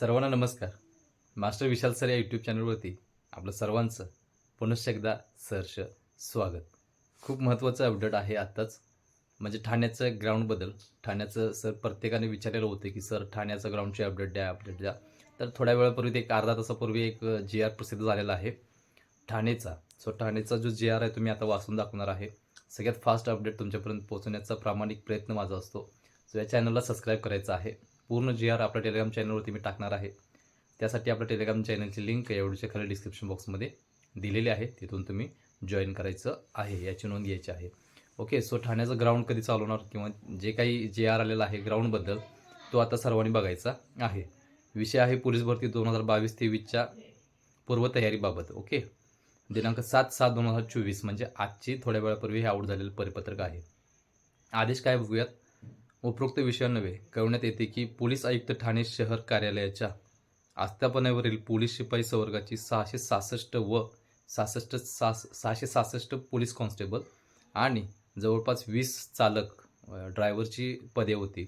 सर्वांना नमस्कार. Master Vishal sir या यूट्यूब चॅनलवरती आपलं सर्वांचं पुनश्च एकदा सहर्ष स्वागत. खूप महत्त्वाचं अपडेट आहे आत्ताच. म्हणजे ठाण्याचं ग्राउंडबद्दल ठाण्याचं सर प्रत्येकाने विचारलेलं होतं की सर ठाण्याचं ग्राउंडचे अपडेट द्या अपडेट द्या. तर थोड्या वेळापूर्वी एक अर्धा तासापूर्वी एक जी आर प्रसिद्ध झालेला आहे. ठाणेचा सो ठाणेचा जो जी आर आहे तुम्ही आता वाचून दाखवणार आहे. सगळ्यात फास्ट अपडेट तुमच्यापर्यंत पोहोचवण्याचा प्रामाणिक प्रयत्न माझा असतो. सो या चॅनलला सबस्क्राईब करायचा आहे. पूर्ण जी आर आपल्या टेलिग्राम चॅनलवरती मी टाकणार आहे. त्यासाठी आपल्या टेलिग्राम चॅनलची लिंक या व्हिडिओच्या खाली डिस्क्रिप्शन बॉक्समध्ये दिलेली आहे. तिथून तुम्ही जॉईन करायचं आहे याची नोंद घ्यायची आहे. ओके सो ठाण्याचं ग्राउंड कधी चालू होणार किंवा जे काही जे आर आलेलं आहे ग्राउंडबद्दल तो आता सर्वांनी बघायचा आहे. विषय आहे पोलीस भरती दोन हजार बावीस तेवीसच्या पूर्वतयारीबाबत. ओके दिनांक सात सात दोन हजार चोवीस म्हणजे आजची थोड्या वेळापूर्वी हे आऊट झालेलं परिपत्रक आहे. आदेश काय बघूयात? उपरोक्त विषयांनव्हे कळवण्यात येते की पोलीस आयुक्त ठाणे शहर कार्यालयाच्या आस्थापनेवरील पोलीस शिपाई संवर्गाची सहाशे सहासष्ट व सहासष्ट सास सहाशे सहासष्ट पोलीस कॉन्स्टेबल आणि जवळपास वीस चालक ड्रायव्हरची पदे होती.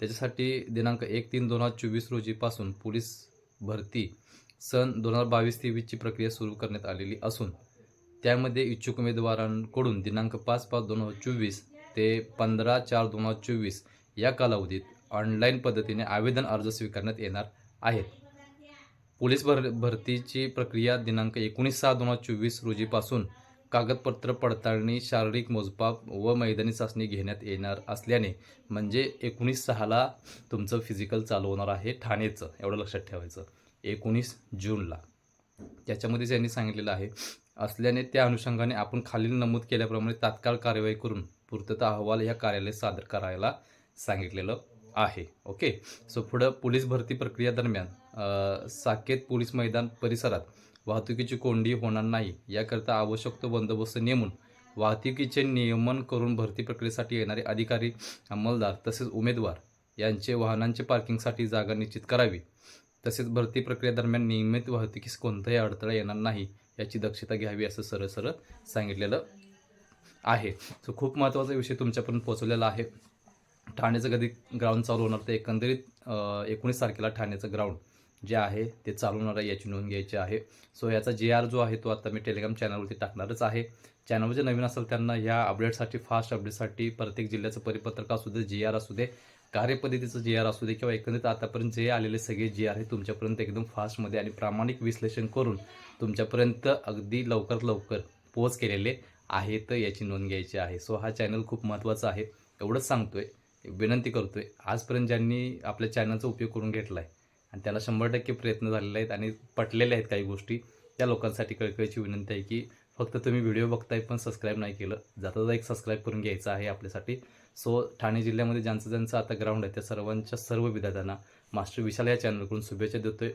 त्याच्यासाठी दिनांक एक तीन दोन हजार चोवीस रोजीपासून पोलीस भरती सन दोन हजार बावीस तेवीसची प्रक्रिया सुरू करण्यात आलेली असून त्यामध्ये इच्छुक उमेदवारांकडून दिनांक पाच पाच दोन हजार चोवीस ते पंधरा चार दोन हजार चोवीस या कालावधीत ऑनलाईन पद्धतीने आवेदन अर्ज स्वीकारण्यात येणार आहेत. पोलीस भर भरतीची प्रक्रिया दिनांक एकोणीस सहा दोन हजार चोवीस रोजीपासून कागदपत्र पडताळणी शारीरिक मोजमाप व मैदानी चाचणी घेण्यात येणार असल्याने म्हणजे एकोणीस सहाला तुमचं फिजिकल चालू होणार आहे ठाणेचं एवढं लक्षात ठेवायचं. एकोणीस जूनला. त्याच्यामध्ये त्यांनी सांगितलेलं आहे असल्याने त्या अनुषंगाने आपण खालील नमूद केल्याप्रमाणे तात्काळ कारवाई करून पूर्तता अहवाल या कार्यालयात सादर करायला सांगितलेलं आहे. ओके? सो पुढं पोलीस भरती प्रक्रिया दरम्यान साकेत पोलीस मैदान परिसरात वाहतुकीची कोंडी होणार नाही याकरता आवश्यक तो बंदोबस्त नेमून वाहतुकीचे नियमन करून भरती प्रक्रियेसाठी येणारे अधिकारी अंमलदार तसेच उमेदवार यांचे वाहनांचे पार्किंगसाठी जागा निश्चित करावी. तसेच भरती प्रक्रियेदरम्यान नियमित वाहतुकीस कोणताही अडथळा येणार नाही याची दक्षता घ्यावी असं सरळ सरळ सांगितलेलं आहे. सो खूप महत्त्वाचा विषय तुमच्यापर्यंत पोहोचवलेला आहे. ठाण्याचं कधी ग्राउंड चालू होणार? तर एकंदरीत एकोणीस तारखेला ठाण्याचं ग्राउंड जे आहे ते चालू होणार आहे याची नोंद घ्यायची आहे. सो याचा जे आर जो आहे तो आता मी टेलिग्राम चॅनलवरती टाकणारच आहे. चॅनल जे नवीन असेल त्यांना ह्या अपडेटसाठी फास्ट अपडेटसाठी प्रत्येक जिल्ह्याचं परिपत्रक असू दे जी आर असू दे कार्यपद्धतीचं जी आर असू दे किंवा एकंदरीत आतापर्यंत जे आलेले सगळे जी आर हे तुमच्यापर्यंत एकदम फास्टमध्ये आणि प्रामाणिक विश्लेषण करून तुमच्यापर्यंत अगदी लवकरात लवकर पोच केलेले आहे तर याची नोंद घ्यायची आहे. सो हा चॅनल खूप महत्त्वाचा आहे. एवढंच सांगतोय. विनंती करतोय. आजपर्यंत ज्यांनी आपल्या चॅनलचा उपयोग करून घेतला आहे आणि त्याला शंभर टक्के प्रयत्न झालेले आहेत आणि पटलेले आहेत काही गोष्टी त्या लोकांसाठी कळकळीची विनंती आहे की फक्त तुम्ही व्हिडिओ बघताय पण सबस्क्राईब नाही केलं जाता जाता एक सबस्क्राईब करून घ्यायचं आहे आपल्यासाठी. सो ठाणे जिल्ह्यामध्ये ज्यांचं ज्यांचं आता ग्राउंड आहे त्या सर्वांच्या सर्व विद्यार्थ्यांना मास्टर विशाल या चॅनलकडून शुभेच्छा देतोय.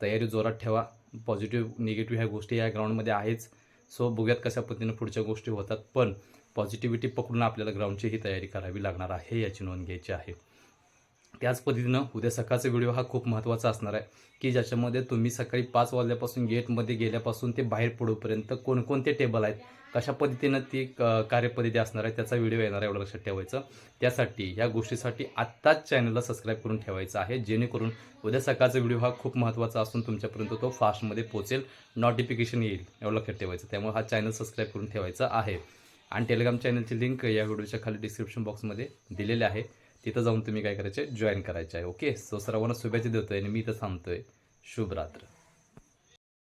तयारी जोरात ठेवा. पॉझिटिव्ह निगेटिव्ह ह्या गोष्टी या ग्राउंडमध्ये आहेच. सो बघूयात कशा पद्धतीनं पुढच्या गोष्टी होतात. पण पॉझिटिव्हिटी पकडून आपल्याला ग्राउंडची ही तयारी करावी लागणार आहे याची नोंद घ्यायची आहे. त्याच पद्धतीनं उद्या सकाळचा व्हिडिओ हा खूप महत्त्वाचा असणार आहे की ज्याच्यामध्ये तुम्ही सकाळी पाच वाजल्यापासून गेटमध्ये गेल्यापासून ते बाहेर पडूपर्यंत कोणकोणते टेबल आहेत कशा पद्धतीनं ती क- कार्यपद्धती असणार आहे त्याचा व्हिडिओ येणार आहे एवढं लक्षात ठेवायचं. त्यासाठी या गोष्टीसाठी आत्ताच चॅनलला सबस्क्राईब करून ठेवायचं आहे जेणेकरून उद्या सकाळचा व्हिडिओ हा खूप महत्त्वाचा असून तुमच्यापर्यंत तो फास्टमध्ये पोहोचेल नोटिफिकेशन येईल एवढं लक्षात ठेवायचं. त्यामुळे हा चॅनल सबस्क्राईब करून ठेवायचा आहे. आणि टेलिग्राम चॅनलची लिंक या व्हिडिओच्या खाली डिस्क्रिप्शन बॉक्समध्ये दिलेली आहे. तिथं जाऊन तुम्ही काय करायचे जॉईन करायचे आहे ओके? सो सर्वांना शुभेच्छा देतोय आणि मी इथं थांबतोय. शुभरात्र.